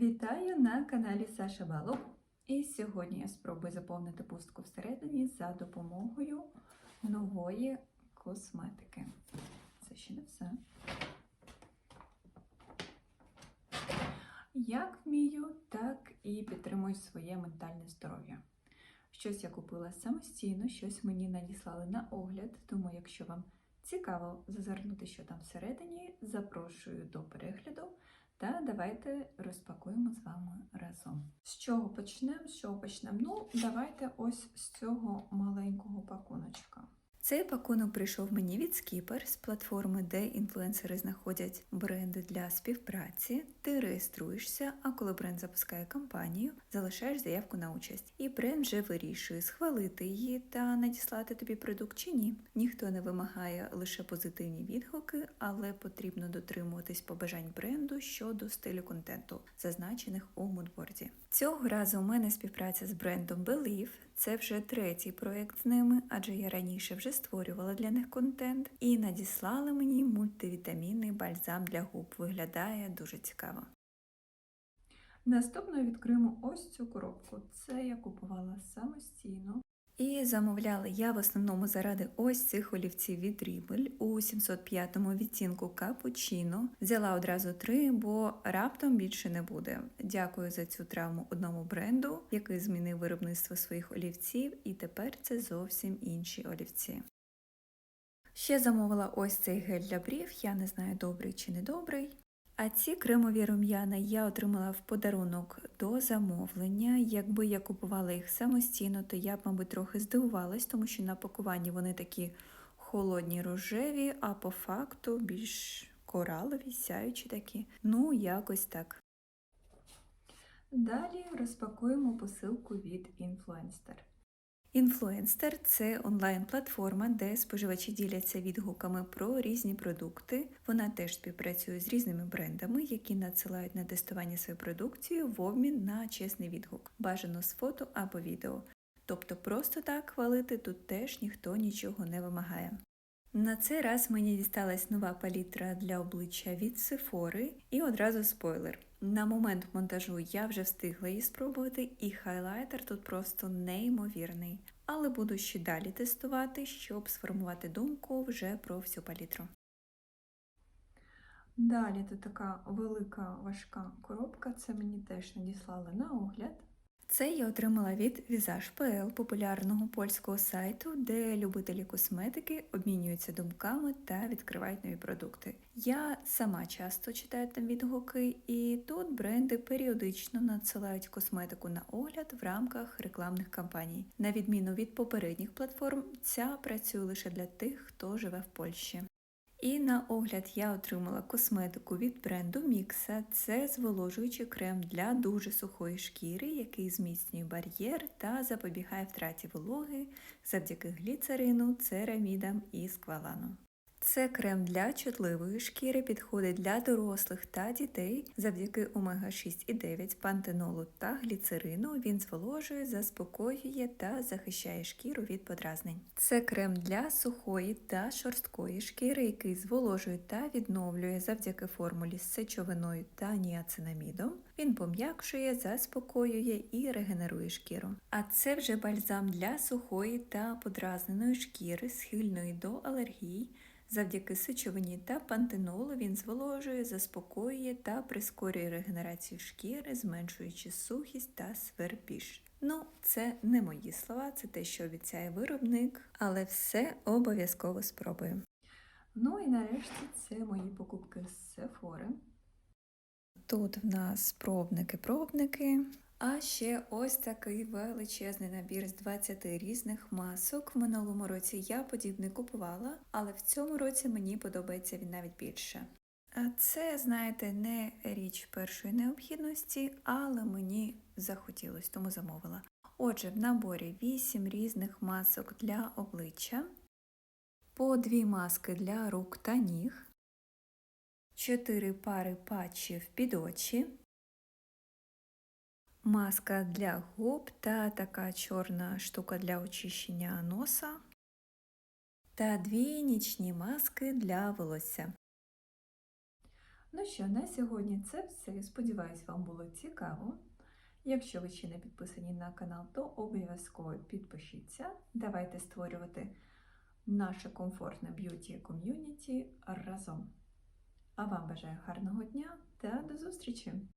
Вітаю на каналі Саша Балук. І сьогодні я спробую заповнити пустку всередині за допомогою нової косметики. Це ще не все. Як вмію, так і підтримую своє ментальне здоров'я. Щось я купила самостійно, щось мені надіслали на огляд, тому якщо вам цікаво зазирнути, що там всередині, запрошую до перегляду. Та давайте розпакуємо з вами разом. З чого почнемо? З чого почнемо? Ну, давайте ось з цього маленького пакуночка. Цей пакунок прийшов мені від Skipper з платформи, де інфлюенсери знаходять бренди для співпраці. Ти реєструєшся, а коли бренд запускає кампанію, залишаєш заявку на участь. І бренд вже вирішує схвалити її та надіслати тобі продукт чи ні. Ніхто не вимагає лише позитивні відгуки, але потрібно дотримуватись побажань бренду щодо стилю контенту, зазначених у мудборді. Цього разу у мене співпраця з брендом Believe. Це вже третій проєкт з ними, адже я раніше вже створювала для них контент і надіслали мені мультивітамінний бальзам для губ. Виглядає дуже цікаво. Наступно відкриємо ось цю коробку. Це я купувала самостійно. І замовляла я в основному заради ось цих олівців від Rimmel у 705 відтінку капучино. Взяла одразу три, бо раптом більше не буде. Дякую за цю травму одному бренду, який змінив виробництво своїх олівців, і тепер це зовсім інші олівці. Ще замовила ось цей гель для брів, я не знаю, добрий чи не добрий. А ці кремові рум'яна я отримала в подарунок до замовлення. Якби я купувала їх самостійно, то я б, мабуть, трохи здивувалась, тому що на пакуванні вони такі холодні рожеві, а по факту більш коралові, сяючі такі. Ну, якось так. Далі розпакуємо посилку від Influencer. Інфлюенстер це онлайн-платформа, де споживачі діляться відгуками про різні продукти. Вона теж співпрацює з різними брендами, які надсилають на тестування свою продукцію в обмін на чесний відгук, бажано з фото або відео. Тобто просто так хвалити тут теж ніхто нічого не вимагає. На цей раз мені дісталась нова палітра для обличчя від Sephora і одразу спойлер. На момент монтажу я вже встигла її спробувати, і хайлайтер тут просто неймовірний. Але буду ще далі тестувати, щоб сформувати думку вже про всю палітру. Далі тут така велика важка коробка, це мені теж надіслали на огляд. Це я отримала від Visage.pl, популярного польського сайту, де любителі косметики обмінюються думками та відкривають нові продукти. Я сама часто читаю там відгуки, і тут бренди періодично надсилають косметику на огляд в рамках рекламних кампаній. На відміну від попередніх платформ, ця працює лише для тих, хто живе в Польщі. І на огляд я отримала косметику від бренду Мікса. Це зволожуючий крем для дуже сухої шкіри, який зміцнює бар'єр та запобігає втраті вологи завдяки гліцерину, церамідам і сквалану. Це крем для чутливої шкіри, підходить для дорослих та дітей завдяки омега 6 і 9 пантенолу та гліцерину. Він зволожує, заспокоює та захищає шкіру від подразнень. Це крем для сухої та шорсткої шкіри, який зволожує та відновлює завдяки формулі з сечовиною та ніацинамідом. Він пом'якшує, заспокоює і регенерує шкіру. А це вже бальзам для сухої та подразненої шкіри, схильної до алергій. Завдяки сечовині та пантенолу він зволожує, заспокоює та прискорює регенерацію шкіри, зменшуючи сухість та свербіж. Ну, це не мої слова, це те, що обіцяє виробник, але все обов'язково спробую. Ну і нарешті це мої покупки з Sephora. Тут в нас пробники-пробники. А ще ось такий величезний набір з 20 різних масок. В минулому році я подібний купувала, але в цьому році мені подобається він навіть більше. А це, знаєте, не річ першої необхідності, але мені захотілося, тому замовила. Отже, в наборі 8 різних масок для обличчя, по 2 маски для рук та ніг, 4 пари патчів під очі, маска для губ та така чорна штука для очищення носа, та дві нічні маски для волосся. Ну що, на сьогодні це все. Сподіваюсь, вам було цікаво. Якщо ви ще не підписані на канал, то обов'язково підпишіться. Давайте створювати наше комфортне б'юті ком'юніті разом. А вам бажаю гарного дня та до зустрічі!